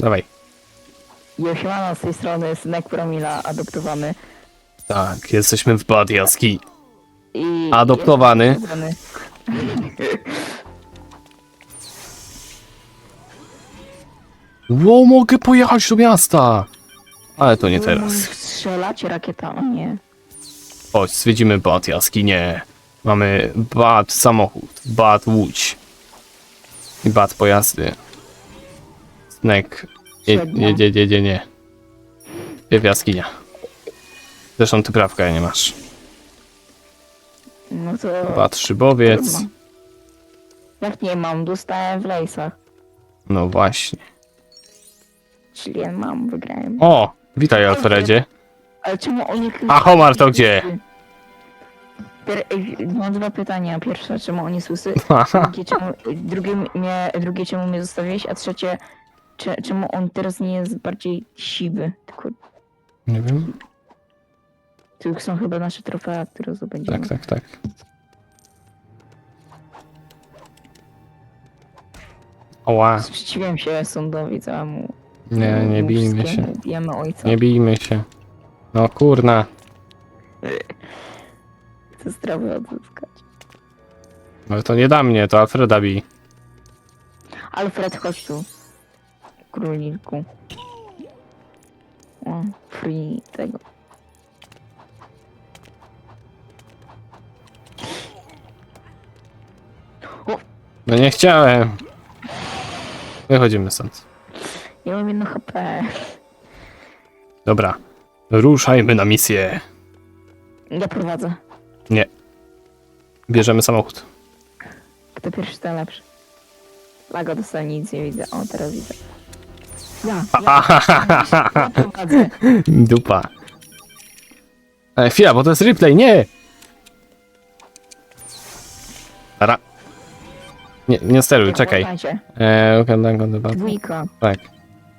Dawaj. Josiemano z tej strony, synek Promila, adoptowany. Tak, jesteśmy w Bad Jaski. I Adoptowany. Adoptowany. Ło, mogę pojechać do miasta! Ale to nie teraz. Strzelacie rakietami, nie. Chodź, zwiedzimy Bad Jaskinie. Mamy Bad samochód, Bad łódź. I Bad pojazdy. Snek. Nie, nie, nie, nie. Gdzie jaskinia? Zresztą ty prawka nie masz. No to... Bad szybowiec. trudno. Jak nie mam, dostałem w lejsach. No właśnie. Czyli ja mam, wygrałem. O! Witaj Alfredzie. Ale czemu oni... A Homar to gdzie? Pier... Mam dwa pytania. Pierwsze, czemu oni? Haha. Drugie, czemu, drugie, mnie, drugie, czemu mnie zostawiłeś? A trzecie, cze, czemu on teraz nie jest bardziej siwy? Tylko Nie wiem. tu są chyba nasze trofea, które zdobędziemy. Tak, tak, tak. Oła. Sprzeciwiam się sądowi całemu. Nie, nie bijmy się. wszystkiemu. Bijemy ojca. Nie bijmy się. No kurna. Chcę zdrowie odzyskać. Ale to nie da mnie, to Alfreda bij. Alfred, chodź tu. Króliku. O, free tego. No nie chciałem. Wychodzimy stąd. Ja mam jedno HP. Dobra. Ruszajmy na misję. Ja prowadzę. Nie. Bierzemy samochód. Kto pierwszy, ten lepszy. Lago dostanie nic nie widzę. O, teraz widzę. Ja, Aha, ja prowadzę. Dupa. Ale chwila, bo to jest replay, nie! Ara. Nie, nie steruj, czekaj. Fortnite. Eee. Dwójka. Tak.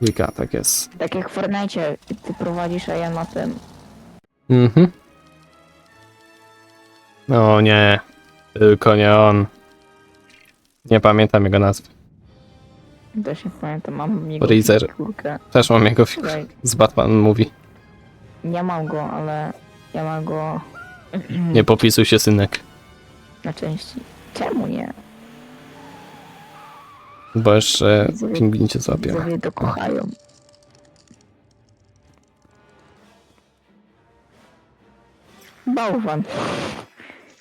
Dwójka, tak jest. Tak jak w Fortnite ty prowadzisz, a ja na tym. Mhm. O nie. Tylko nie on. Nie pamiętam jego nazwy. Też nie pamiętam, mam jego Freezer. figurkę. Też mam jego figurę. Z Batman mówi. Nie mam go, ale ja mam go Nie popisuj się, synek. na części. Czemu nie? Bo jeszcze pingwin cię złapie. Widzowie to kochają. Bałwan.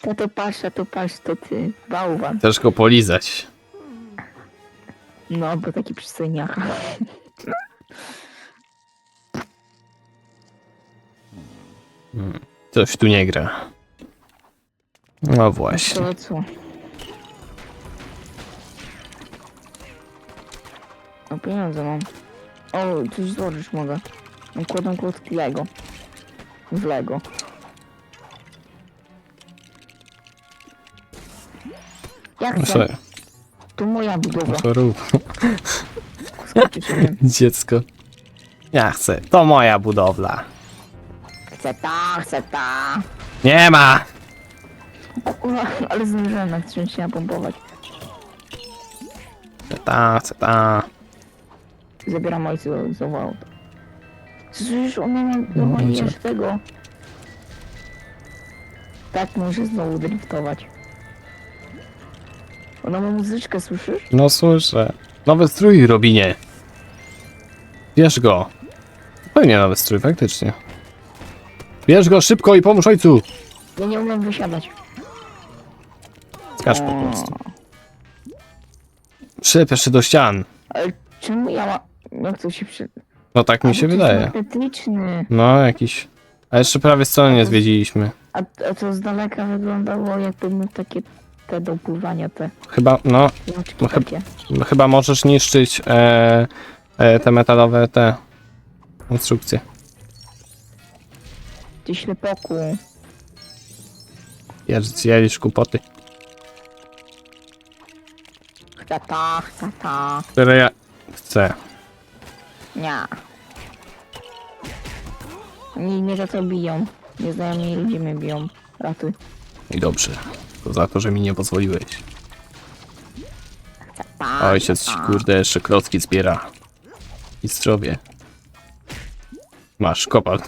To to patrz, to patrz, to ty. Bałwan. Chcesz go polizać. No, bo taki przystojniaka. Coś tu nie gra. No właśnie. To co? O, pieniądze mam. O, coś złożyć mogę. Mam kładą kłódki Lego. W Lego. Ja chcę. Muszę, To moja rób. Skoczyć sobie. Dziecko. Ja chcę. To moja budowla. Chcę ta, chcę ta. Nie ma! O kurwa, ale zdążyłem na czymś się napompować. Chcę ta, chcę ta. Zabieram ojcu z auto. Słyszysz, ona ma No, normalnie ojcze. aż tego. Tak, może znowu driftować. Ona ma muzyczkę, słyszysz? No słyszę. Nowy strój, Robinie. Bierz go. Pewnie nowy strój, faktycznie. Bierz go szybko i pomóż ojcu. Ja nie umiem wysiadać. Skacz po prostu. Przypiesz się do ścian. Ale czemu ja ma... Jak to się przy... No tak mi się wydaje. jest magnetyczny. No jakiś. A jeszcze prawie strony nie zwiedziliśmy. A, a to z daleka wyglądało jakby takie te do pływania te Chyba, no, No chyba- takie. no chyba możesz niszczyć e, e, te metalowe te konstrukcje. Ty ślepoku. Jedz, zjelisz kupoty. Ta ta, ta ta. Które ja chcę. Nie. Oni mnie za to biją. Nieznajomi ludzie mnie biją. Ratuj. I dobrze. To za to, że mi nie pozwoliłeś. Ta, ta, Ojciec, ta. kurde, jeszcze klocki zbiera. I zdrowie. Masz, kopal.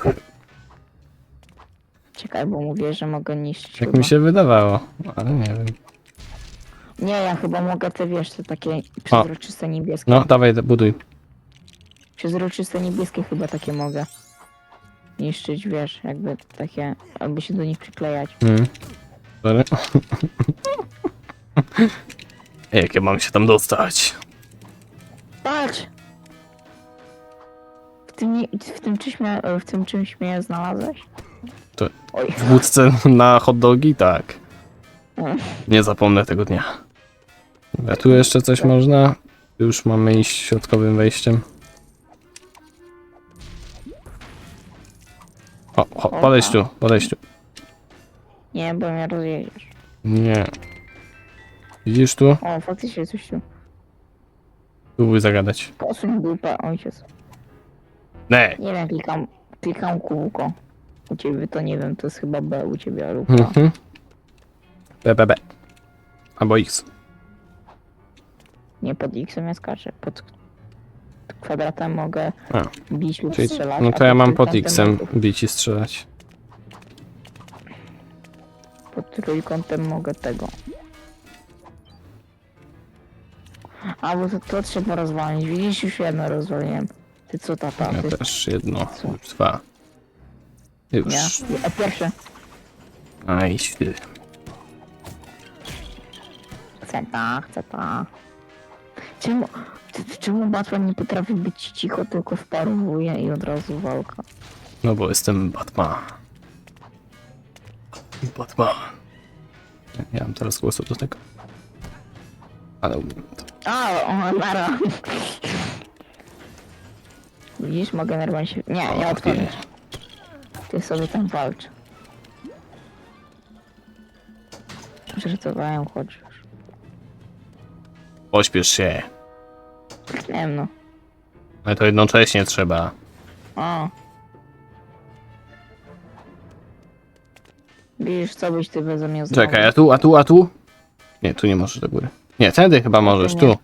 Czekaj, bo mówię, że mogę niszczyć. Jak chyba. mi się wydawało, ale nie wiem. Nie, ja chyba mogę te, wiesz, te takie przezroczyste niebieskie. No, dawaj, buduj. Przezroczyste niebieskie chyba takie mogę. Niszczyć, wiesz, jakby takie, albo się do nich przyklejać. Mm. Sorry. Ej, Jak ja mam się tam dostać? Patrz! W tym, w tym czymś mnie, w tym czymś mnie znalazłeś? To- Oj, W budce na hot dogi? Tak. Mm. Nie zapomnę tego dnia. Dobra, tu jeszcze coś można? Już mamy iść środkowym wejściem. O, o podejdź tu. Nie, bo mnie rozjedziesz. Nie. Widzisz tu? O, faktycznie coś tu. Próbuj zagadać. Posuń dupę, ojciec. Ne! Nie wiem, klikam, klikam kółko. U ciebie to nie wiem, to jest chyba B u ciebie lub A. Mhm. B, B, B. Albo X. Nie pod X ja skaczę. Pod kwadratem mogę A, bić lub czyli, strzelać. no a to ja mam pod X-em mogę- bić i strzelać. Pod trójkątem mogę tego. A bo to, to trzeba rozwalić. Widzisz, już jedno rozwaliłem. Ty co tata? Ja Ty... też jedno, Co? dwa. Już. Ja? A pierwsze. Aj, ty. Chcę ta, chcę ta. Czemu, czemu Batman nie potrafi być cicho, tylko wparowuje i od razu walka? No bo jestem Batman. Batman. Ja mam teraz głosu do tego. Ale umiem to. O, nara. Widzisz, mogę normalnie się... Nie, nie O, nie. Ty sobie tam walcz. Żartowałem, chodź już. Pośpiesz się. Nie wiem, no. Ale to jednocześnie trzeba. O. Widzisz, co byś ty beze mnie zrobił? Czekaj, a tu, a tu, a tu? Nie, tu nie możesz do góry. Nie, tędy chyba możesz, tu.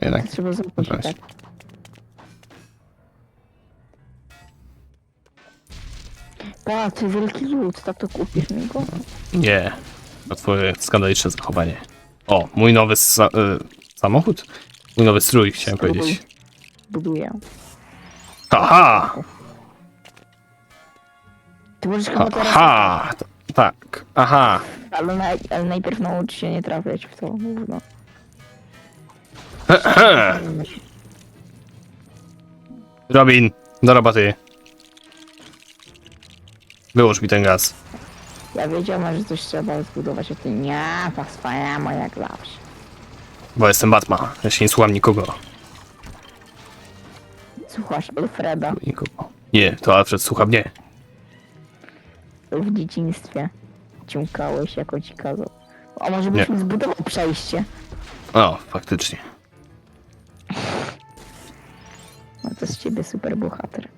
Jednak. Trzeba zrobić Weź. tak. Pa, ty wielki lód, tak to kupisz mi go? Nie. To twoje skandaliczne zachowanie. O, mój nowy sa y samochód? Mój nowy strój, chciałem Spróbuj. powiedzieć. Buduję. Haha! Ty możesz chyba teraz... Aha! Tak, aha. Ale, naj, ale najpierw naucz się nie trafiać w to gówno. Robin, do roboty. Wyłóż mi ten gaz. Ja wiedziałem, że coś trzeba zbudować, a ty nie, po swojemu jak zawsze. Bo jestem Batman. Ja się nie słucham nikogo. Słuchasz Alfreda Nikogo. Nie, to Alfred słucha mnie. W dzieciństwie. Ciąkałeś jako ci kazał. A może byś mi zbudował przejście? O, faktycznie. No to z ciebie super bohater.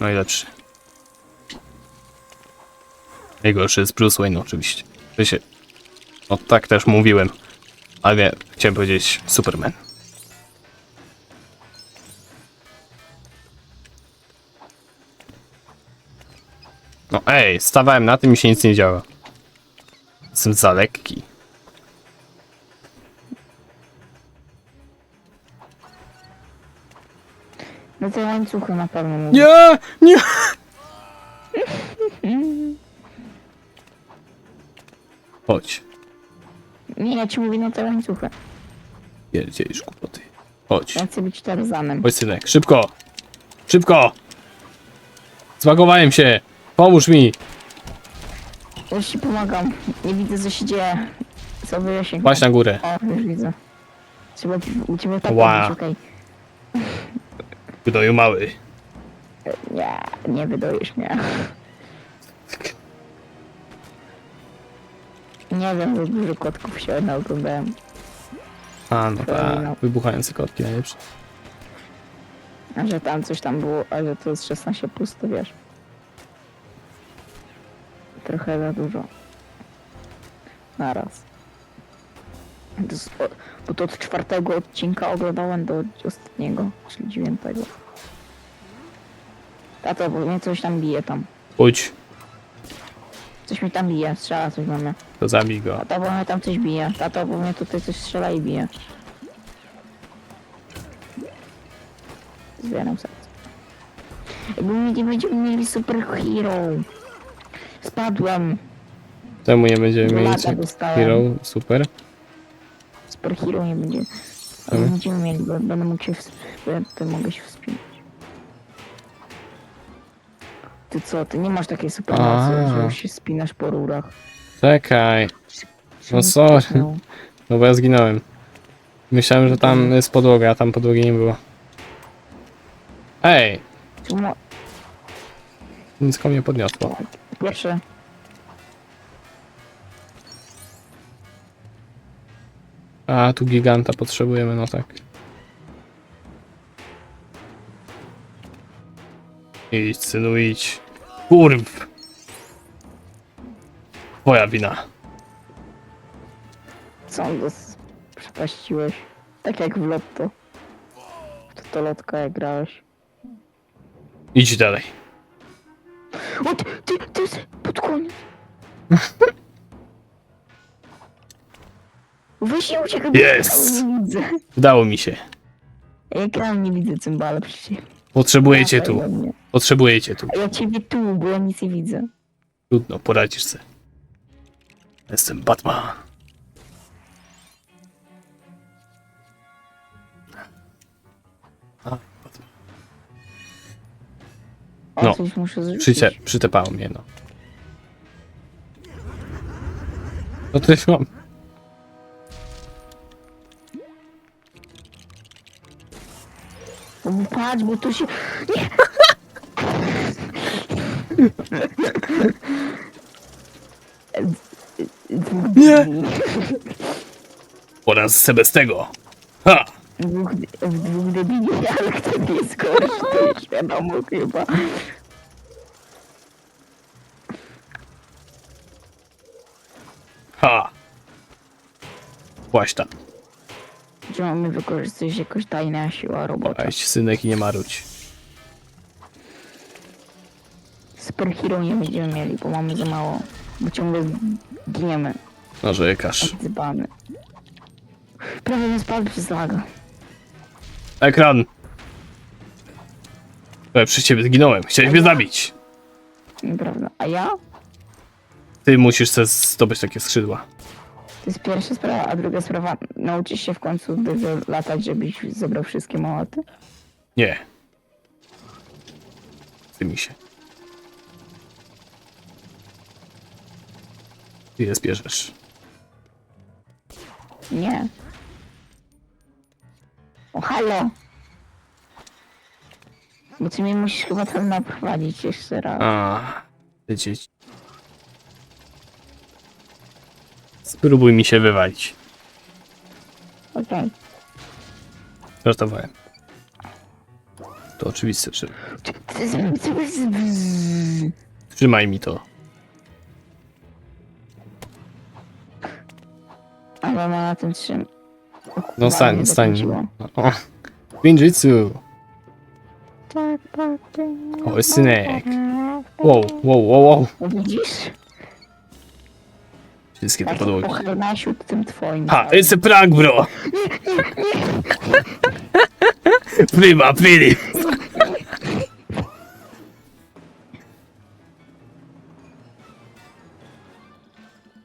Najlepszy. Najgorszy jest Bruce Wayne oczywiście. Się... No tak też mówiłem. Ale nie, chciałem powiedzieć Superman. Ej, stawałem na tym i się nic nie działa. Jestem za lekki. No te łańcuchy na pewno mówię. Nie! Nie! Chodź. Nie, ja ci mówię na te łańcuchy. Pierdzielisz głupoty. Chodź. Ja chcę być Tarzanem. Chodź synek, szybko! Szybko! Zbagowałem się! Pomóż mi! Już ci pomagam. Nie widzę co się dzieje. Co wyjaśnię. Patrz na górę. O, już widzę. Trzeba u ciebie tak Ła. robić, okej. Gnoju mały. Nie, nie wydojesz mnie. Nie wiem, za dużo kotków się naoglądałem. A no tak, wybuchające kotki najlepsze. A że tam coś tam było, a że to jest 16 plus, to wiesz. Trochę za dużo. Naraz. Bo to od czwartego odcinka oglądałem do ostatniego, czyli dziewiątego. Tato, bo mnie coś tam bije tam. Pójdź, Coś mi tam bije, strzela coś we mnie. to zabij go. Tato, bo mnie tam coś bije. Tato, bo mnie tutaj coś strzela i bije. Zbieram serce. Jakby my nie będziemy mieli superhero. Spadłem. Czemu nie będziemy mieli Laga dostałem. hero? Super. Superhero nie będzie. Ale Mhm. będziemy mieli, bo będę mógł się wsp... bo ja tutaj mogę się wspinać. Ty co, ty nie masz takiej supermocy, A. że już się spinasz po rurach. Czekaj. Czy No mi sorry. No bo ja zginąłem. Myślałem, że tam jest podłoga, a tam podłogi nie było. Ej! Czemu... Nic mnie podniosło. Pierwsze. A, tu giganta potrzebujemy, no tak. Idź, synu, idź. Kurw! Twoja wina. Co on dos... przepaściłeś? Tak jak w lotto. W to, to lotka jak grałeś. Idź dalej. O, ty, ty, ty, jest pod koniec. Weź i uciekaj. bo Jest. Nie widzę. Udało mi się. Gram, nie widzę cymbale przecież. Potrzebuję cię tu. Do mnie. Cię tu. A ja ciebie tu, bo ja nic nie widzę. Trudno, poradzisz sobie. Jestem Batman. A, No. coś muszę zrzucić. Przycie, przytepało mnie, no. No to już mam. Patrz, bo to się... Nie! Sobie bez tego. Ha! Dwóch, w dwóch debili, ale kto nie gorszy, to już wiadomo chyba. Właśnie tam. Że mamy wykorzystać jakoś tajna siła robota. Weź synek i nie marudź. Superhero nie będziemy mieli, bo mamy za mało. Bo ciągle giniemy. Narzekasz. Dzbany. Prawie nie spadł przez laga. Ekran! Ja przy ciebie zginąłem. Chciałeś mnie zabić. Nieprawda. A ja? Ty musisz sobie zdobyć takie skrzydła. To jest pierwsza sprawa, a druga sprawa, nauczysz się w końcu dużo latać, żebyś zebrał wszystkie małaty? Nie. Ty mi się. Ty je zbierzesz. Nie. O, halo! Bo ty mnie musisz chyba tam naprowadzić jeszcze raz. A, ty dzieci. Spróbuj mi się wywalić. Okej. Żartowałem. To oczywiste, że... Trzymaj mi to. Ale ma na tym trzym. O, No stań, stań. O, Ninjitsu! Tak, tak, tak. Oj, synek. Wow, wow, wow, wow. Widzisz? Wszystkie te Tak podłogi. po harnasiu tym twoim. Ha, it's a prank, bro! Prima, prima!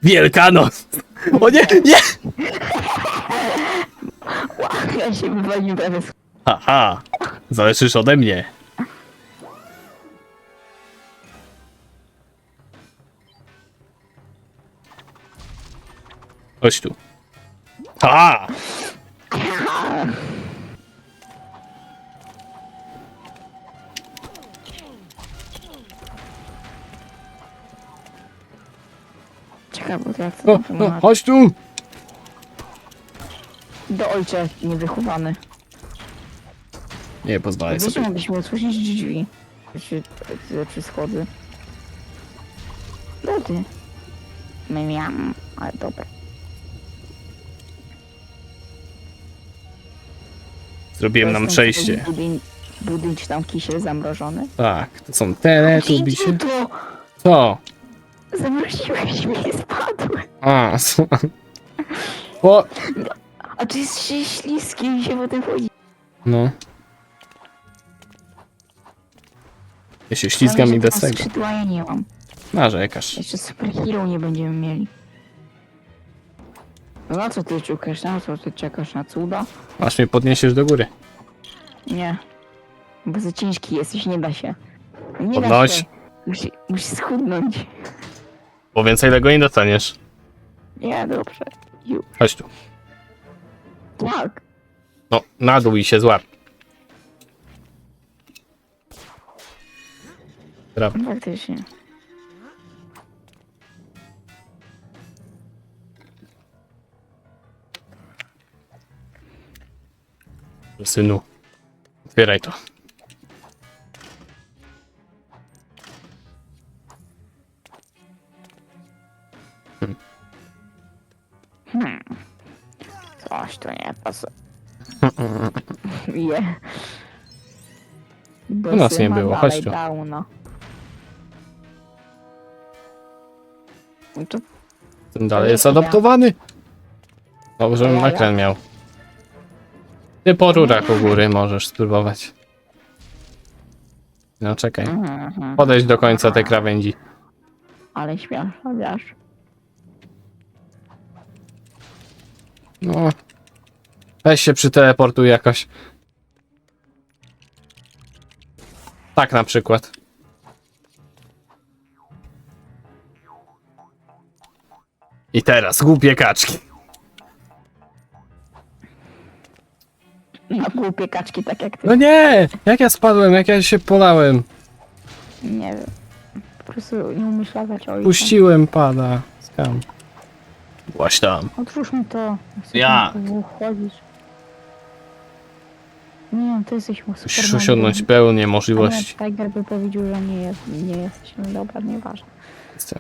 Wielkanoc! O nie, nie! Ja się wywaliłem. Haha, zależysz ode mnie. Chodź tu. Ha! Czekaj, bo to jak to O, tam o, ma- chodź tu! Do ojcze niewychowany. Nie pozwalaj Wiesz, że sobie. mogliśmy otworzyć drzwi. Czy, czy, czy schody. Lody. My miałam, ale dobra. Zrobiłem nam przejście. Czy tam kisiel zamrożony. Tak, to są teletubisie. Dzięki to Co? zamroziłeś mnie i spadłem. A, s- o, A to jest się śliskie i się potem chodzi. no. Ja się ślizgam i bez tego. Skrzydła ja nie mam. Narzekasz. Jeszcze super hero nie będziemy mieli. No na co ty czekasz? Na co ty czekasz? Na cuda? Aż mnie podniesiesz do góry. Nie. Bo za ciężki jesteś, nie da się. Nie da Podnoś. się. Musi, musi schudnąć. Bo więcej tego nie dostaniesz. Nie, dobrze. Ju. Chodź tu. Tak. No, na dół i się złap. Faktycznie. Synu. Otwieraj to. Coś tu nie pasuje. Je. Bo U nas nie było, dalej chodź tu. Downa. No to Ten dalej jest adoptowany. Dobrze, ja. ekran miał. Ty po rurach u góry możesz spróbować. No czekaj. Mhm. Podejdź do końca tej krawędzi. Ale śmieszno, wiesz. No. Weź się przyteleportuj jakoś. Tak na przykład. I teraz głupie kaczki. Na głupie kaczki, tak jak ty. No nie! Jak ja spadłem, jak ja się polałem. Nie wiem. Po prostu nie umiesz latać ojca. Puściłem pada. Skam. Właśnie tam. Otwórz mi to. Chcę Ja. tam chodzić. Nie, to jesteś super. Musisz osiągnąć pełnię możliwości. Tiger by powiedział, że nie jest, nie jesteś. No dobra, nieważne. Jestem.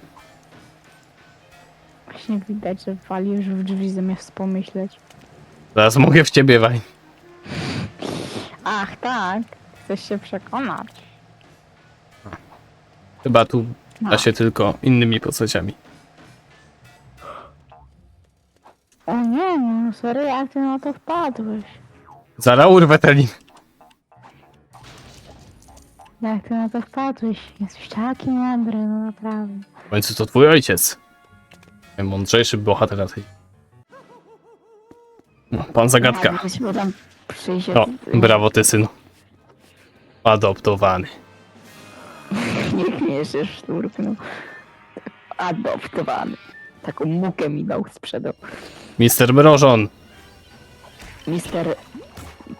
Właśnie widać, że walisz w drzwi zamiast pomyśleć. Zaraz mogę w ciebie waj. Ach, tak. Chcesz się przekonać. Chyba tu No. da się tylko innymi postaciami. O nie, no sorry, jak ty na to wpadłeś? Zara urwę ten lin. Jak ty na to wpadłeś? Jesteś taki mądry, no naprawdę. W końcu to twój ojciec. Najmądrzejszy bohater na tej. No, pan zagadka. Ja, przyjdzie... O, brawo ty synu. Adoptowany. Niech mnie jeszcze szturknął. Adoptowany. Taką mukę mi dał, sprzedał. Mister Mrożon. Mister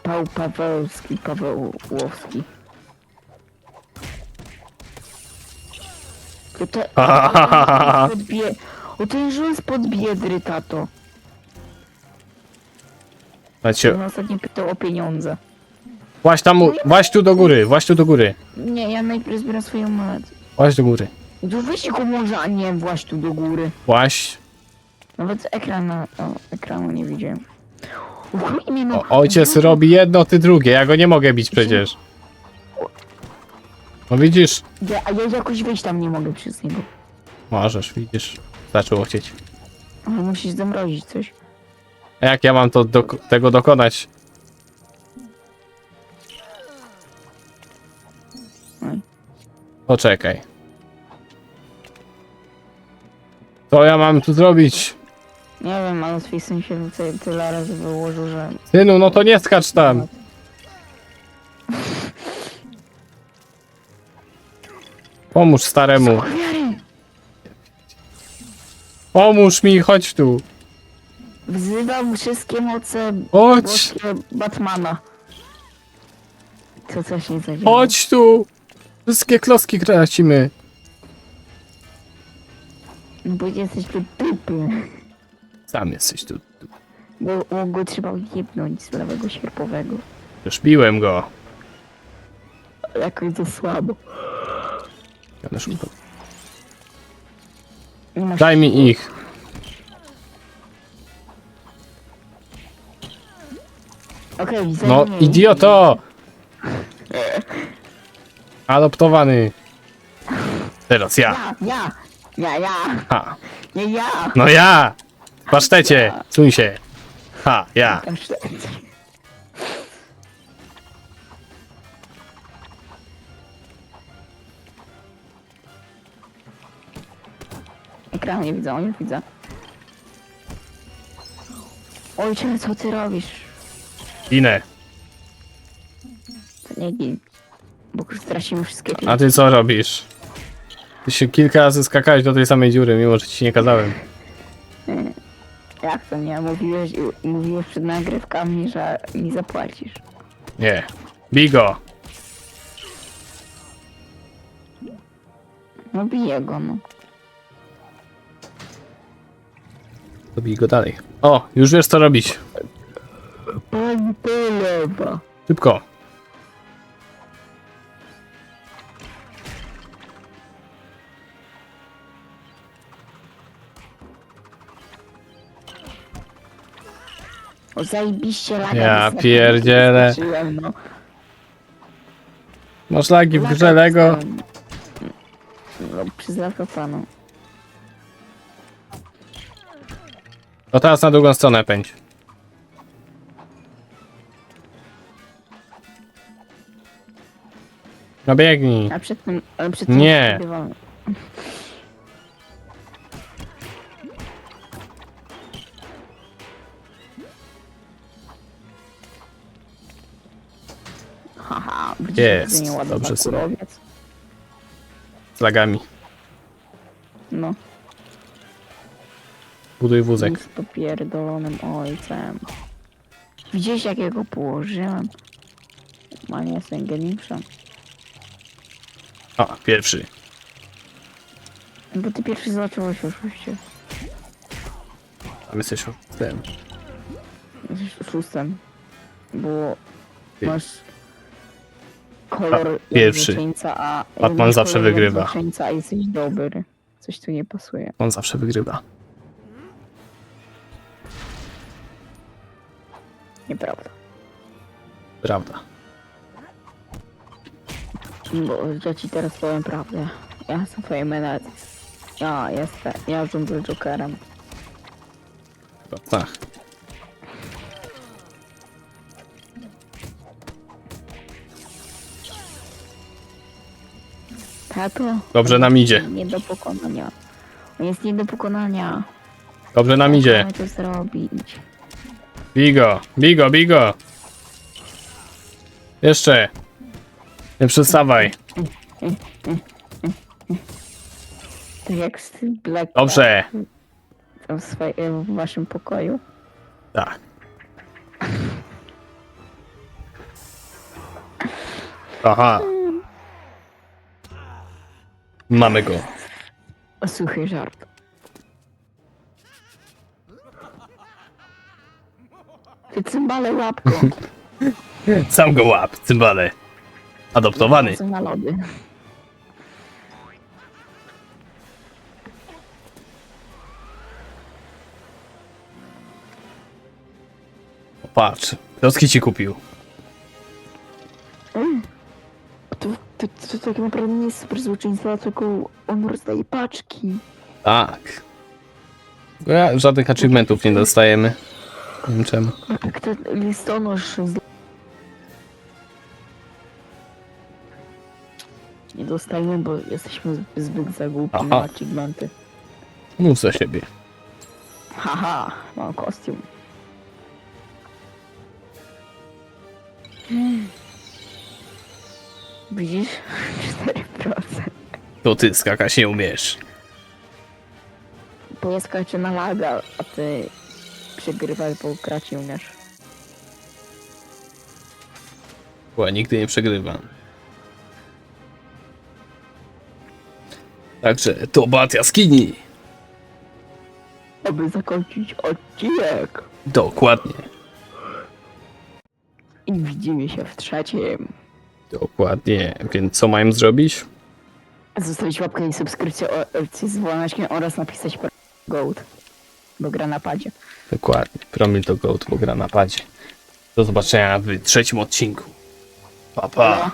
Pał Pawełski, Pawełowski. To te... Pod bie... O ten żul pod biedry, tato. Macie, On ostatnio pytał o pieniądze. właź tam, właź tu do góry, właź tu do góry. Nie, ja najpierw zbieram swoją monetę. Właź do góry. To weź go może, a nie właź tu do góry. Właź. Nawet ekran na, o, ekranu nie widziałem. Uch, mnie no, O, ojciec robi jedno, ty drugie. Ja go nie mogę bić przecież. No widzisz? Ja, a ja jakoś wejść tam nie mogę przez niego. Możesz, widzisz. Zaczęło chcieć. Ale musisz zamrozić coś. A jak ja mam to do, tego dokonać? Poczekaj. Co ja mam tu zrobić? Nie wiem, ale twój syn się ty, tyle razy wyłożył, że... Synu, no to nie skacz tam. Pomóż staremu. Pomóż mi, chodź tu. Wzywam wszystkie moce Chodź, boskie Batmana. Co coś nie zadziała. chodź tu. Wszystkie kloski tracimy. No bo jesteś tu dupy. Sam jesteś tu. Bo, bo go trzeba jebnąć z lewego sierpowego. Już biłem go. Jakoś to słabo. Nie masz Daj mi ich. Okej, widzę. No, nie. idioto! Adoptowany. Teraz ja. Ja, ja, ja, ja, Ha. nie ja. No ja! W pasztecie! Suń się! Ha, ja. Ekran nie widzę, już widzę. Ojcze, co ty robisz? Inę. To nie gin. Bo stracimy wszystkie A ty co robisz? Ty się kilka razy skakałeś do tej samej dziury, mimo że ci nie kazałem. Jak to nie? Mówiłeś, mówiłeś przed nagrywkami, że mi zapłacisz. Nie. Bigo! No biję go, no. To bij go dalej. O, już wiesz co robić. Pani polewa. Szybko. O, zajebiście laga. Ja mi pierdzielę. zaskoczyłem, No. Masz lagi w Laga grze Lego? dostałem. No, przez. To teraz na drugą stronę pędź. No biegnij. A przed tym, ale przed tym Nie. przegrywamy. Haha, widzisz, Jest, dobrze, kurowiec? Z lagami. No, Buduj wózek. z popierdolonym ojcem. Widziałeś jak ja go położyłem? Ma nie jestem O, pierwszy. Bo ty pierwszy zobaczyłeś oczywiście. Tam jesteś tym. Jesteś oszustem. Bo Ty. masz kolor A, jak pierwszy. złoczyńca, a Batman masz zawsze kolor jak wygrywa. złoczyńca, a jesteś dobry. Coś tu nie pasuje. On zawsze wygrywa. Nieprawda. Prawda. Bo ja ci teraz powiem prawdę. Ja jestem twoim menedżerem. Ja jestem. Ja rządzę Jokerem. Chyba tak. Tato. Dobrze nam idzie. Nie do pokonania. On jest nie do pokonania. Dobrze nam idzie. Mamy to zrobić. Bigo, bigo, bigo. Jeszcze. Nie przestawaj. Tak jak z Black Dobrze. w, swoim, w waszym pokoju. Tak. Aha. Mamy go. Suchy żart. Ty cymbale łapką. Sam go łap, cymbale. Adoptowany. Na lody. Patrz, klocki ci kupił. To, to, to tak naprawdę nie jest super złoczyństwo, tylko on rozdaje paczki. Tak. Ja żadnych achievementów nie dostajemy. Nie wiem czemu. Jak ten listonosz z... dostajemy, bo jesteśmy zbyt za głupi Aha. na achievementy. Mów za siebie. Haha, mam kostium. Widzisz? 4%. To ty skakać nie umiesz. Bo ja skaczę na laga, a ty przegrywasz, bo grać nie umiesz. Bo ja nigdy nie przegrywam. Także to bat jaskini. Aby zakończyć odcinek. Dokładnie. I widzimy się w trzecim. Dokładnie. Więc co mają zrobić? Zostawić łapkę i subskrypcję o- z dzwoneczkiem oraz napisać pro- gold. Bo gra na padzie. Dokładnie. Promil to gold, bo gra na padzie. Do zobaczenia w trzecim odcinku. Pa. Pa.